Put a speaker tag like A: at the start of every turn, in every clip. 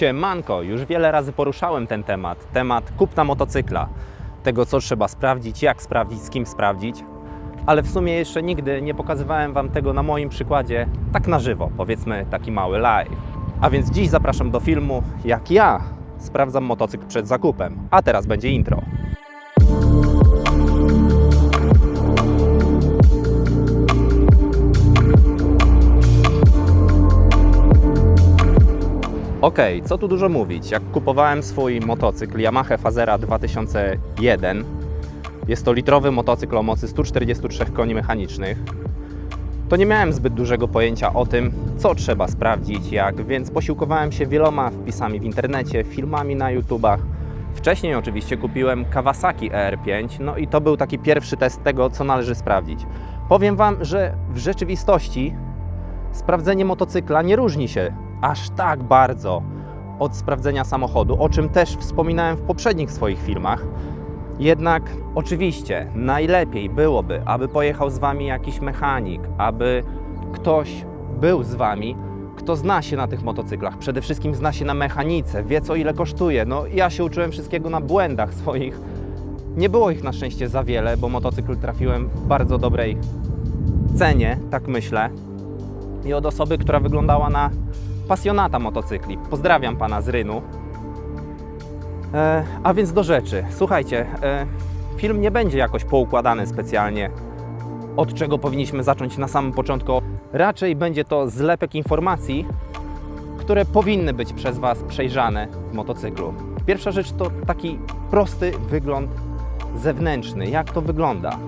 A: Siemanko, już wiele razy poruszałem ten temat, temat kupna motocykla, tego co trzeba sprawdzić, jak sprawdzić, z kim sprawdzić, ale w sumie jeszcze nigdy nie pokazywałem Wam tego na moim przykładzie tak na żywo, powiedzmy taki mały live. A więc dziś zapraszam do filmu, jak ja sprawdzam motocykl przed zakupem, a teraz będzie intro. Okej, co tu dużo mówić. Jak kupowałem swój motocykl Yamaha Fazera 2001, jest to litrowy motocykl o mocy 143 koni mechanicznych, to nie miałem zbyt dużego pojęcia o tym, co trzeba sprawdzić, jak, więc posiłkowałem się wieloma wpisami w internecie, filmami na YouTubach. Wcześniej oczywiście kupiłem Kawasaki ER5, no i to był taki pierwszy test tego, co należy sprawdzić. Powiem Wam, że w rzeczywistości sprawdzenie motocykla nie różni się aż tak bardzo od sprawdzenia samochodu, o czym też wspominałem w poprzednich swoich filmach. Jednak oczywiście najlepiej byłoby, aby pojechał z Wami jakiś mechanik, aby ktoś był z Wami, kto zna się na tych motocyklach, przede wszystkim zna się na mechanice, wie co ile kosztuje. No ja się uczyłem wszystkiego na błędach swoich. Nie było ich na szczęście za wiele, bo motocykl trafiłem w bardzo dobrej cenie, tak myślę. I od osoby, która wyglądała na pasjonata motocykli. Pozdrawiam pana z Rynu. E, a więc do rzeczy. Słuchajcie, e, film nie będzie jakoś poukładany specjalnie, od czego powinniśmy zacząć na samym początku. Raczej będzie to zlepek informacji, które powinny być przez Was przejrzane w motocyklu. Pierwsza rzecz to taki prosty wygląd zewnętrzny. Jak to wygląda?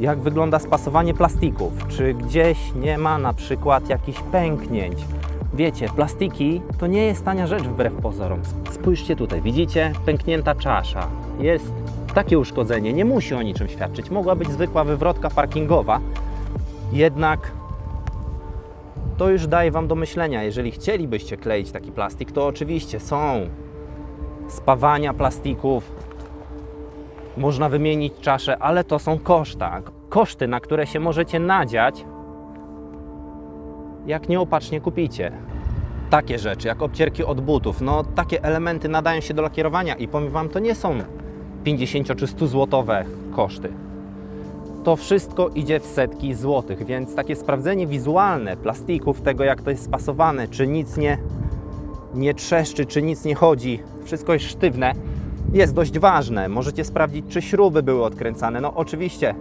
A: Jak wygląda spasowanie plastików? Czy gdzieś nie ma na przykład jakichś pęknięć? Wiecie, plastiki to nie jest tania rzecz wbrew pozorom. Spójrzcie tutaj, widzicie? Pęknięta czasza. Jest takie uszkodzenie, nie musi o niczym świadczyć. Mogła być zwykła wywrotka parkingowa, jednak to już daje Wam do myślenia. Jeżeli chcielibyście kleić taki plastik, to oczywiście są spawania plastików, można wymienić czaszę, ale to są koszta. Koszty, na które się możecie nadziać, jak nieopatrznie kupicie. Takie rzeczy, jak obcierki od butów, no takie elementy nadają się do lakierowania i powiem Wam, to nie są 50 czy 100 złotowe koszty. To wszystko idzie w setki złotych, więc takie sprawdzenie wizualne plastików, tego jak to jest spasowane, czy nic nie, nie trzeszczy, czy nic nie chodzi, wszystko jest sztywne, jest dość ważne. Możecie sprawdzić, czy śruby były odkręcane. No oczywiście,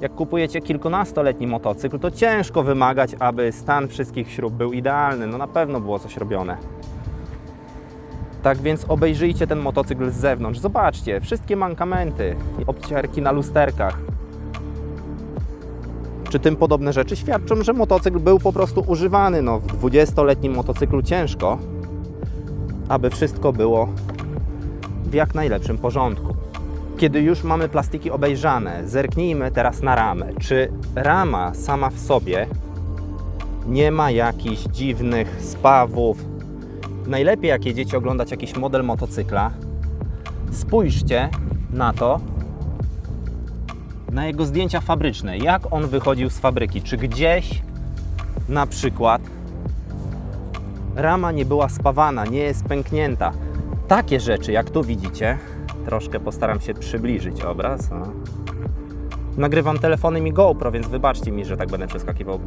A: jak kupujecie kilkunastoletni motocykl, to ciężko wymagać, aby stan wszystkich śrub był idealny. No na pewno było coś robione. Tak więc obejrzyjcie ten motocykl z zewnątrz. Zobaczcie, wszystkie mankamenty, obcierki na lusterkach, czy tym podobne rzeczy świadczą, że motocykl był po prostu używany. No, w 20-letnim motocyklu ciężko, aby wszystko było w jak najlepszym porządku. Kiedy już mamy plastiki obejrzane, zerknijmy teraz na ramę. Czy rama sama w sobie nie ma jakichś dziwnych spawów? Najlepiej jak jedziecie oglądać jakiś model motocykla, spójrzcie na to, na jego zdjęcia fabryczne, jak on wychodził z fabryki. Czy gdzieś na przykład rama nie była spawana, nie jest pęknięta. Takie rzeczy, jak tu widzicie, troszkę postaram się przybliżyć obraz. O. Nagrywam telefonem i GoPro, więc wybaczcie mi, że tak będę przeskakiwał.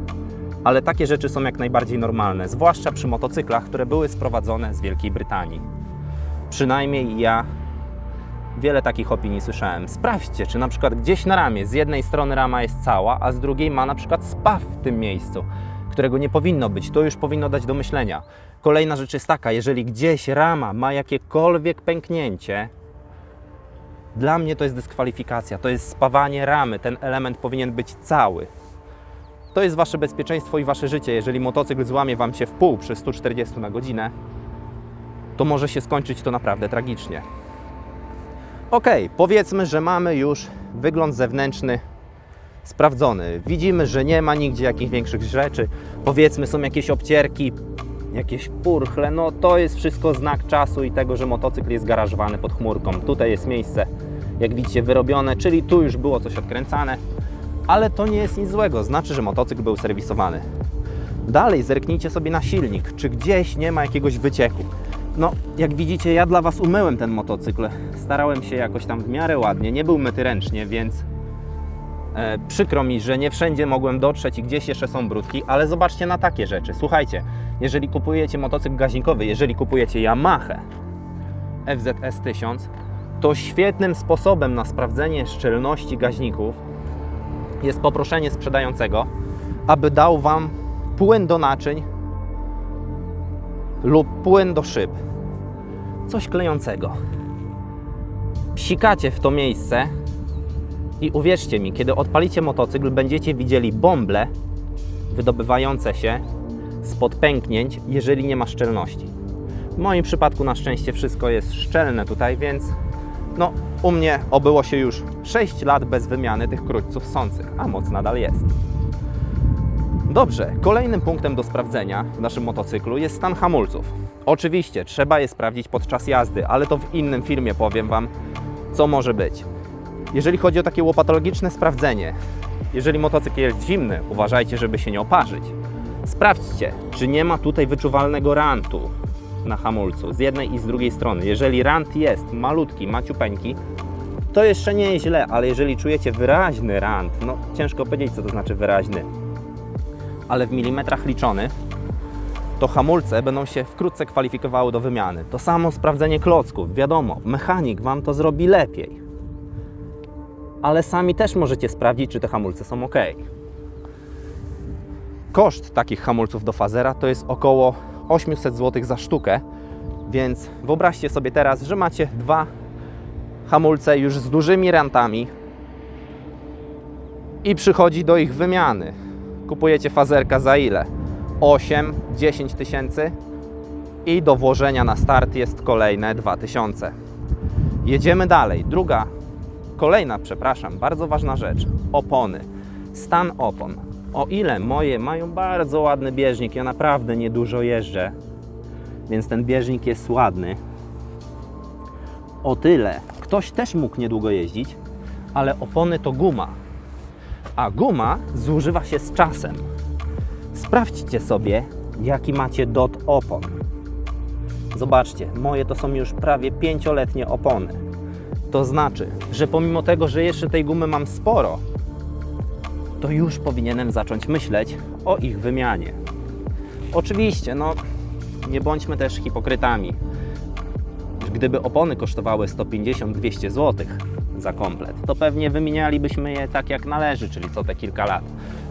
A: Ale takie rzeczy są jak najbardziej normalne, zwłaszcza przy motocyklach, które były sprowadzone z Wielkiej Brytanii. Przynajmniej ja wiele takich opinii słyszałem. Sprawdźcie, czy na przykład gdzieś na ramie z jednej strony rama jest cała, a z drugiej ma na przykład spaw w tym miejscu, którego nie powinno być. To już powinno dać do myślenia. Kolejna rzecz jest taka, jeżeli gdzieś rama ma jakiekolwiek pęknięcie, dla mnie to jest dyskwalifikacja, to jest spawanie ramy. Ten element powinien być cały. To jest Wasze bezpieczeństwo i Wasze życie. Jeżeli motocykl złamie Wam się w pół przy 140 na godzinę, to może się skończyć to naprawdę tragicznie. Ok, powiedzmy, że mamy już wygląd zewnętrzny sprawdzony. Widzimy, że nie ma nigdzie jakichś większych rzeczy. Powiedzmy, są jakieś obcierki, jakieś purchle. No to jest wszystko znak czasu i tego, że motocykl jest garażowany pod chmurką. Tutaj jest miejsce, jak widzicie, wyrobione, czyli tu już było coś odkręcane. Ale to nie jest nic złego, znaczy, że motocykl był serwisowany. Dalej zerknijcie sobie na silnik, czy gdzieś nie ma jakiegoś wycieku. No, jak widzicie, ja dla Was umyłem ten motocykl. Starałem się jakoś tam w miarę ładnie. Nie był myty ręcznie, więc e, przykro mi, że nie wszędzie mogłem dotrzeć i gdzieś jeszcze są brudki, ale zobaczcie na takie rzeczy. Słuchajcie, jeżeli kupujecie motocykl gaźnikowy, jeżeli kupujecie Yamaha FZS 1000, to świetnym sposobem na sprawdzenie szczelności gaźników jest poproszenie sprzedającego, aby dał Wam płyn do naczyń lub płyn do szyb. Coś klejącego. Psikacie w to miejsce i uwierzcie mi, kiedy odpalicie motocykl, będziecie widzieli bąble wydobywające się spod pęknięć, jeżeli nie ma szczelności. W moim przypadku na szczęście wszystko jest szczelne tutaj, więc no, u mnie obyło się już 6 lat bez wymiany tych krótców sących, a moc nadal jest. Dobrze, kolejnym punktem do sprawdzenia w naszym motocyklu jest stan hamulców. Oczywiście trzeba je sprawdzić podczas jazdy, ale to w innym filmie powiem Wam, co może być. Jeżeli chodzi o takie łopatologiczne sprawdzenie, jeżeli motocykl jest zimny, uważajcie, żeby się nie oparzyć. Sprawdźcie, czy nie ma tutaj wyczuwalnego rantu na hamulcu z jednej i z drugiej strony. Jeżeli rant jest malutki, maciupeńki, to jeszcze nie jest źle, ale jeżeli czujecie wyraźny rant, no ciężko powiedzieć, co to znaczy wyraźny, ale w milimetrach liczony, to hamulce będą się wkrótce kwalifikowały do wymiany. To samo sprawdzenie klocków. Wiadomo, mechanik Wam to zrobi lepiej. Ale sami też możecie sprawdzić, czy te hamulce są ok. Koszt takich hamulców do fazera to jest około 800 zł za sztukę, więc wyobraźcie sobie teraz, że macie dwa hamulce już z dużymi rantami i przychodzi do ich wymiany. Kupujecie fazerka za ile? 8-10 tysięcy i do włożenia na start jest kolejne 2000. Jedziemy dalej. Druga, kolejna, przepraszam, bardzo ważna rzecz. Opony. Stan opon. O ile moje mają bardzo ładny bieżnik, ja naprawdę niedużo jeżdżę, więc ten bieżnik jest ładny. O tyle ktoś też mógł niedługo jeździć, ale opony to guma, a guma zużywa się z czasem. Sprawdźcie sobie, jaki macie dot opon. Zobaczcie, moje to są już prawie pięcioletnie opony. To znaczy, że pomimo tego, że jeszcze tej gumy mam sporo, to już powinienem zacząć myśleć o ich wymianie. Oczywiście, no nie bądźmy też hipokrytami. Gdyby opony kosztowały 150-200 zł za komplet, to pewnie wymienialibyśmy je tak jak należy, czyli co te kilka lat.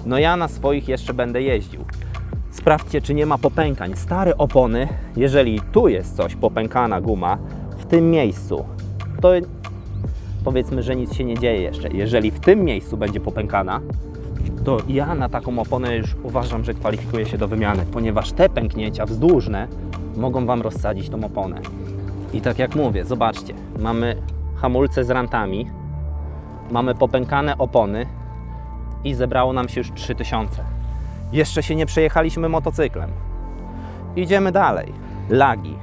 A: No ja na swoich jeszcze będę jeździł. Sprawdźcie, czy nie ma popękań. Stare opony, jeżeli tu jest coś, popękana guma, w tym miejscu, to powiedzmy, że nic się nie dzieje jeszcze. Jeżeli w tym miejscu będzie popękana, to ja na taką oponę już uważam, że kwalifikuje się do wymiany, ponieważ te pęknięcia wzdłużne mogą Wam rozsadzić tą oponę. I tak jak mówię, zobaczcie, mamy hamulce z rantami, mamy popękane opony i zebrało nam się już 3000. Jeszcze się nie przejechaliśmy motocyklem. Idziemy dalej. Lagi.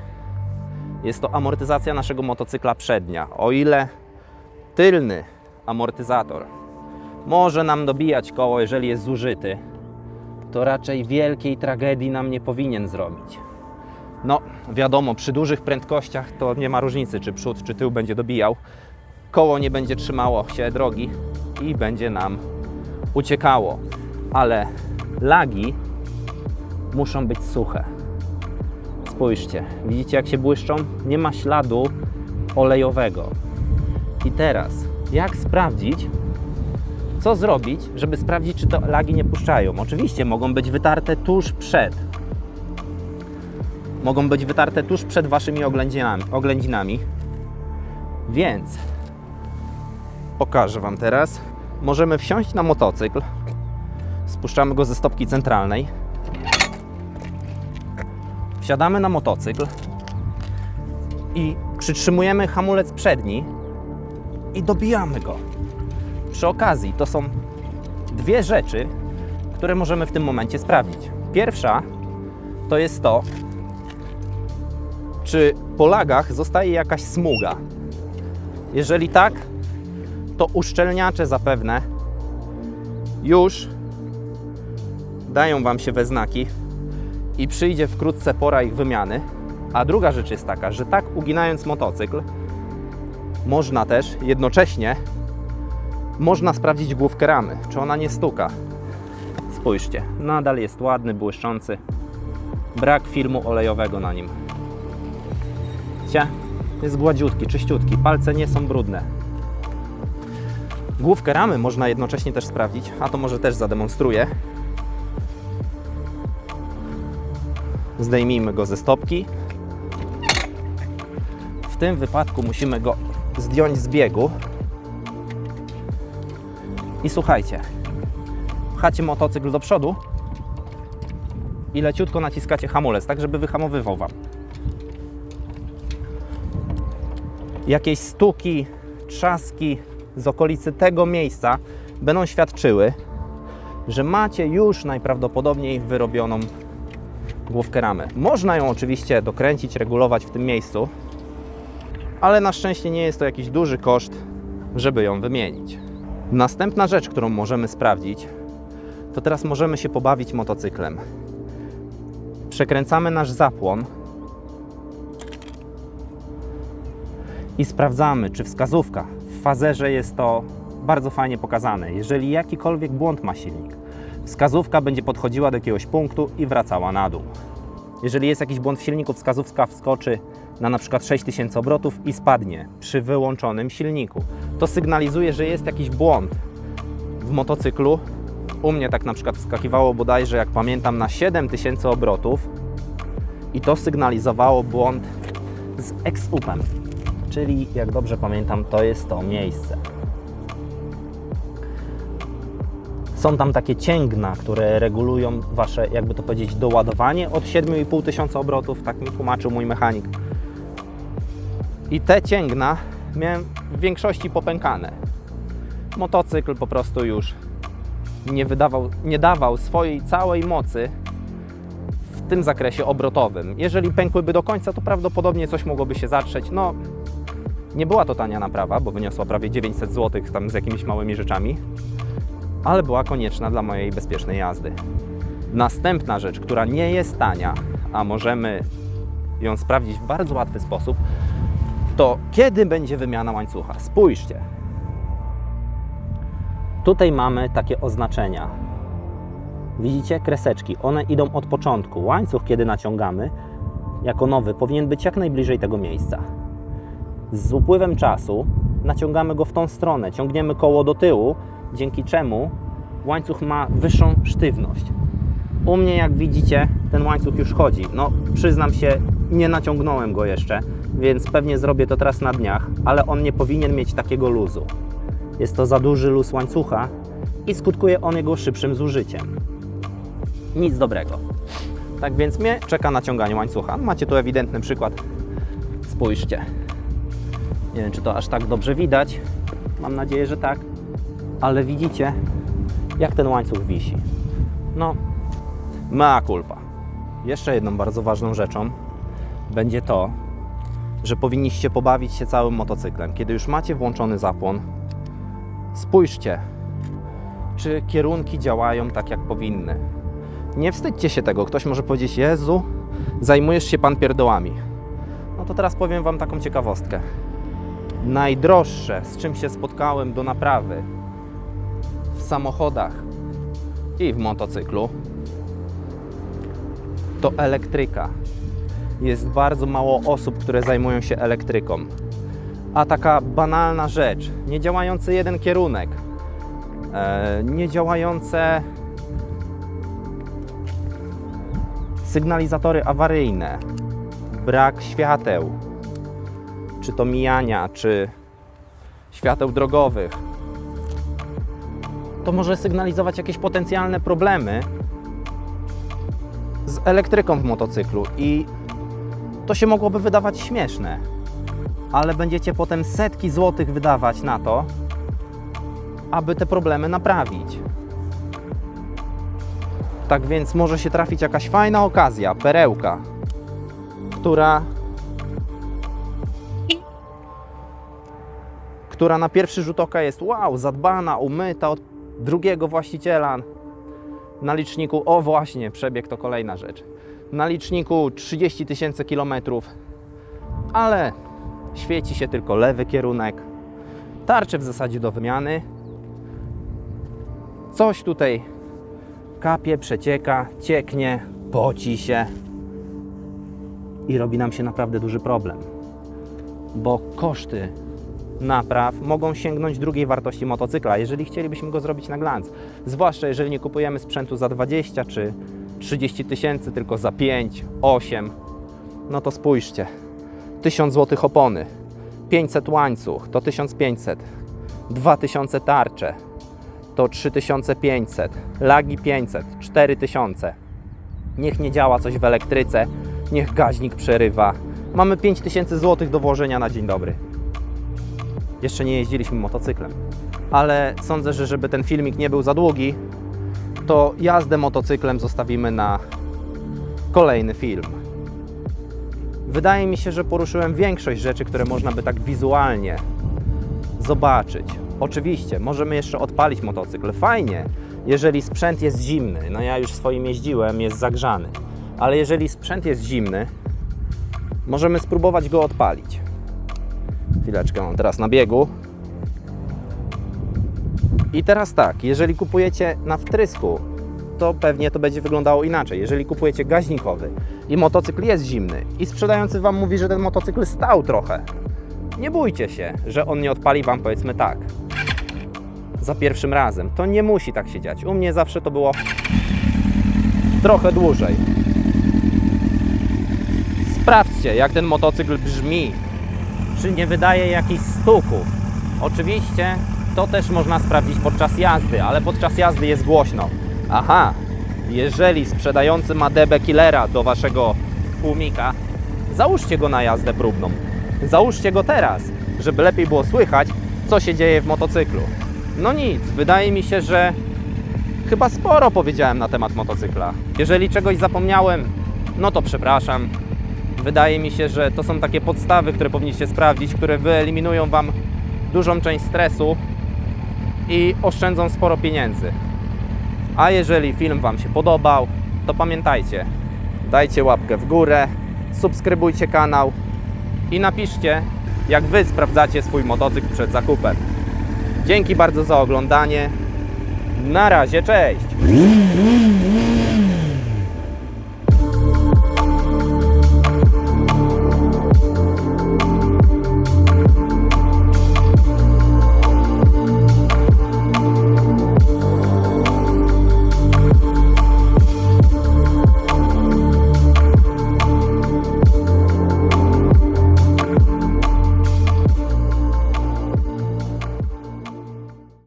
A: Jest to amortyzacja naszego motocykla przednia. O ile tylny amortyzator może nam dobijać koło, jeżeli jest zużyty, to raczej wielkiej tragedii nam nie powinien zrobić. No, wiadomo, przy dużych prędkościach to nie ma różnicy, czy przód, czy tył będzie dobijał. Koło nie będzie trzymało się drogi i będzie nam uciekało. Ale lagi muszą być suche. Spójrzcie, widzicie jak się błyszczą? Nie ma śladu olejowego. I teraz, jak sprawdzić, co zrobić, żeby sprawdzić, czy to lagi nie puszczają? Oczywiście mogą być wytarte tuż przed. Mogą być wytarte tuż przed waszymi oględzinami, oględzinami. Więc pokażę wam teraz. Możemy wsiąść na motocykl. Spuszczamy go ze stopki centralnej. Wsiadamy na motocykl i przytrzymujemy hamulec przedni i dobijamy go. Przy okazji, to są dwie rzeczy, które możemy w tym momencie sprawdzić. Pierwsza to jest to, czy po lagach zostaje jakaś smuga. Jeżeli tak, to uszczelniacze zapewne już dają Wam się we znaki i przyjdzie wkrótce pora ich wymiany. A druga rzecz jest taka, że tak uginając motocykl, można też jednocześnie można sprawdzić główkę ramy, czy ona nie stuka. Spójrzcie, nadal jest ładny, błyszczący. Brak filmu olejowego na nim. Cia, jest gładziutki, czyściutki, palce nie są brudne. Główkę ramy można jednocześnie też sprawdzić, a to może też zademonstruję. Zdejmijmy go ze stopki. W tym wypadku musimy go zdjąć z biegu. I słuchajcie, pchacie motocykl do przodu i leciutko naciskacie hamulec, tak żeby wyhamowywał Wam. Jakieś stuki, trzaski z okolicy tego miejsca będą świadczyły, że macie już najprawdopodobniej wyrobioną główkę ramy. Można ją oczywiście dokręcić, regulować w tym miejscu, ale na szczęście nie jest to jakiś duży koszt, żeby ją wymienić. Następna rzecz, którą możemy sprawdzić, to teraz możemy się pobawić motocyklem. Przekręcamy nasz zapłon i sprawdzamy, czy wskazówka w fazerze jest to bardzo fajnie pokazane. Jeżeli jakikolwiek błąd ma silnik, wskazówka będzie podchodziła do jakiegoś punktu i wracała na dół. Jeżeli jest jakiś błąd w silniku, wskazówka wskoczy na na przykład 6000 obrotów i spadnie przy wyłączonym silniku. To sygnalizuje, że jest jakiś błąd w motocyklu. U mnie tak na przykład wskakiwało bodajże, jak pamiętam, na 7000 obrotów i to sygnalizowało błąd z X-upem. Czyli, jak dobrze pamiętam, to jest to miejsce. Są tam takie cięgna, które regulują Wasze, jakby to powiedzieć, doładowanie od 7,5 tysiąca obrotów, tak mi tłumaczył mój mechanik. I te cięgna miałem w większości popękane. Motocykl po prostu już nie wydawał, nie dawał swojej całej mocy w tym zakresie obrotowym. Jeżeli pękłyby do końca, to prawdopodobnie coś mogłoby się zatrzeć. No, nie była to tania naprawa, bo wyniosła prawie 900 zł tam z jakimiś małymi rzeczami, ale była konieczna dla mojej bezpiecznej jazdy. Następna rzecz, która nie jest tania, a możemy ją sprawdzić w bardzo łatwy sposób, to kiedy będzie wymiana łańcucha. Spójrzcie. Tutaj mamy takie oznaczenia. Widzicie kreseczki? One idą od początku. Łańcuch, kiedy naciągamy, jako nowy, powinien być jak najbliżej tego miejsca. Z upływem czasu naciągamy go w tą stronę, ciągniemy koło do tyłu, dzięki czemu łańcuch ma wyższą sztywność. U mnie, jak widzicie, ten łańcuch już chodzi. No, przyznam się, nie naciągnąłem go jeszcze, więc pewnie zrobię to teraz na dniach, ale on nie powinien mieć takiego luzu. Jest to za duży luz łańcucha i skutkuje on jego szybszym zużyciem. Nic dobrego. Tak więc mnie czeka naciąganie łańcucha. Macie tu ewidentny przykład. Spójrzcie. Nie wiem, czy to aż tak dobrze widać. Mam nadzieję, że tak. Ale widzicie, jak ten łańcuch wisi. No, mea culpa. Jeszcze jedną bardzo ważną rzeczą będzie to, że powinniście pobawić się całym motocyklem. Kiedy już macie włączony zapłon, spójrzcie, czy kierunki działają tak, jak powinny. Nie wstydźcie się tego. Ktoś może powiedzieć, Jezu, zajmujesz się pan pierdołami. No to teraz powiem Wam taką ciekawostkę. Najdroższe, z czym się spotkałem do naprawy w samochodach i w motocyklu, to elektryka. Jest bardzo mało osób, które zajmują się elektryką. A taka banalna rzecz, nie działający jeden kierunek, e, nie działające sygnalizatory awaryjne, brak świateł, czy to mijania, czy świateł drogowych, to może sygnalizować jakieś potencjalne problemy z elektryką w motocyklu i to się mogłoby wydawać śmieszne, ale będziecie potem setki złotych wydawać na to, aby te problemy naprawić. Tak więc może się trafić jakaś fajna okazja, perełka, która która na pierwszy rzut oka jest wow, zadbana, umyta od drugiego właściciela na liczniku. O właśnie, przebieg to kolejna rzecz. Na liczniku 30 tysięcy kilometrów, ale świeci się tylko lewy kierunek. Tarcze w zasadzie do wymiany. Coś tutaj kapie, przecieka, cieknie, poci się i robi nam się naprawdę duży problem, bo koszty napraw mogą sięgnąć drugiej wartości motocykla, jeżeli chcielibyśmy go zrobić na glans. Zwłaszcza jeżeli nie kupujemy sprzętu za 20 czy 30 tysięcy, tylko za 5, 8, no to spójrzcie. 1000 zł opony, 500 łańcuch to 1500, 2000 tarcze to 3500, lagi 500, 4000. Niech nie działa coś w elektryce, niech gaźnik przerywa. Mamy 5000 zł do włożenia na dzień dobry. Jeszcze nie jeździliśmy motocyklem, ale sądzę, że żeby ten filmik nie był za długi, to jazdę motocyklem zostawimy na kolejny film. Wydaje mi się, że poruszyłem większość rzeczy, które można by tak wizualnie zobaczyć. Oczywiście, możemy jeszcze odpalić motocykl. Fajnie, jeżeli sprzęt jest zimny. No ja już swoim jeździłem, jest zagrzany. Ale jeżeli sprzęt jest zimny, możemy spróbować go odpalić. Chwileczkę, mam teraz na biegu. I teraz tak, jeżeli kupujecie na wtrysku, to pewnie to będzie wyglądało inaczej. Jeżeli kupujecie gaźnikowy i motocykl jest zimny i sprzedający Wam mówi, że ten motocykl stał trochę, nie bójcie się, że on nie odpali Wam powiedzmy tak. Za pierwszym razem. To nie musi tak się dziać. U mnie zawsze to było trochę dłużej. Sprawdźcie, jak ten motocykl brzmi. Czy nie wydaje jakichś stuków. Oczywiście to też można sprawdzić podczas jazdy, ale podczas jazdy jest głośno. Aha, jeżeli sprzedający ma DB Killera do waszego tłumika, załóżcie go na jazdę próbną. Załóżcie go teraz, żeby lepiej było słychać, co się dzieje w motocyklu. No nic, wydaje mi się, że chyba sporo powiedziałem na temat motocykla. Jeżeli czegoś zapomniałem, no to przepraszam. Wydaje mi się, że to są takie podstawy, które powinniście sprawdzić, które wyeliminują Wam dużą część stresu i oszczędzą sporo pieniędzy. A jeżeli film Wam się podobał, to pamiętajcie, dajcie łapkę w górę, subskrybujcie kanał i napiszcie, jak Wy sprawdzacie swój motocykl przed zakupem. Dzięki bardzo za oglądanie. Na razie, cześć!